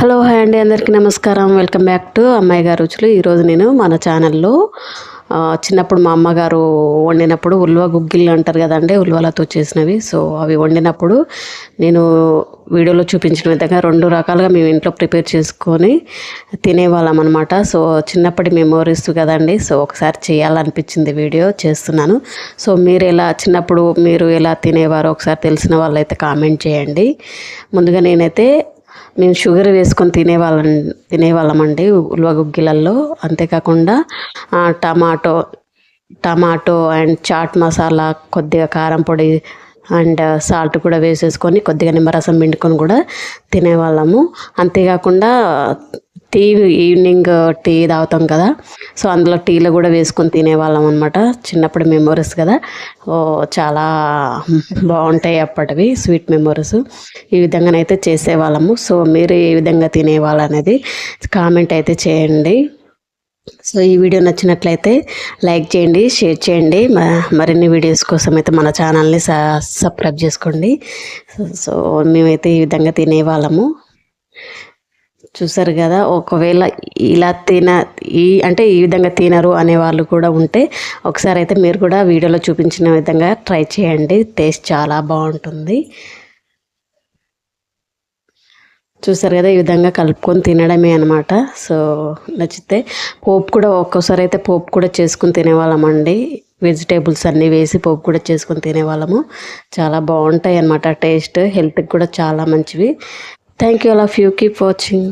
Hello hi అండి. అందరికీ నమస్కారం. వెల్కమ్ బ్యాక్ టు అమ్మాయి గారు రుచులు. ఈరోజు నేను మన ఛానల్లో చిన్నప్పుడు మా అమ్మగారు వండినప్పుడు ఉల్వ గుగ్గిళ్ళు అంటారు కదండి ఉల్వలతో చేసినవి. సో అవి వండినప్పుడు నేను వీడియోలో చూపించిన విధంగా రెండు రకాలుగా మేము ఇంట్లో ప్రిపేర్ చేసుకొని తినేవాళ్ళం అనమాట సో చిన్నప్పటి మెమోరీస్ కదండి. సో ఒకసారి చేయాలనిపించింది వీడియో చేస్తున్నాను. సో మీరు ఎలా చిన్నప్పుడు మీరు ఎలా తినేవారో ఒకసారి తెలిసిన వాళ్ళైతే కామెంట్ చేయండి. ముందుగా నేనైతే మేము షుగర్ వేసుకొని తినేవాళ్ళం తినేవాళ్ళమండి ఉల్వ గుగ్గిలల్లో అంతేకాకుండా tomato tomato and chaat masala కొద్దిగా కారం పొడి అండ్ సాల్ట్ కూడా వేసేసుకొని కొద్దిగా నిమ్మరసం పిండుకొని కూడా తినేవాళ్ళము. అంతేకాకుండా టీ ఈవినింగ్ టీ తాగుతాం కదా. సో అందులో టీలో కూడా వేసుకొని తినేవాళ్ళం అనమాట చిన్నప్పుడు మెమోరీస్ కదా. ఓ చాలా బాగుంటాయి అప్పటివి స్వీట్ మెమోరీస్. ఈ విధంగానైతే చేసేవాళ్ళము. సో మీరు ఏ విధంగా తినేవాళ్ళు అనేది కామెంట్ అయితే చేయండి. సో ఈ వీడియో నచ్చినట్లయితే లైక్ చేయండి షేర్ చేయండి. మ- మరిన్ని వీడియోస్ కోసం అయితే మన ఛానల్ని స- సబ్స్క్రైబ్ చేసుకోండి. సో- సో మేమైతే ఈ విధంగా తినేవాళ్ళము. చూసారు కదా ఒకవేళ ఇలా తిన ఈ అంటే ఈ విధంగా తినరు అనే వాళ్ళు కూడా ఉంటే ఒకసారి అయితే మీరు కూడా వీడియోలో చూపించిన విధంగా ట్రై చేయండి. టేస్ట్ చాలా బాగుంటుంది. చూసారు కదా ఈ విధంగా కలుపుకొని తినడమే అనమాట సో నచ్చితే పోపు కూడా ఒక్కోసారి అయితే పోపు కూడా చేసుకుని తినేవాళ్ళమండి. వెజిటేబుల్స్ అన్నీ వేసి పోపు కూడా చేసుకొని తినేవాళ్ళము. చాలా బాగుంటాయి అన్నమాట టేస్ట్. హెల్త్కి కూడా చాలా మంచివి. Thank you all of you. Keep watching.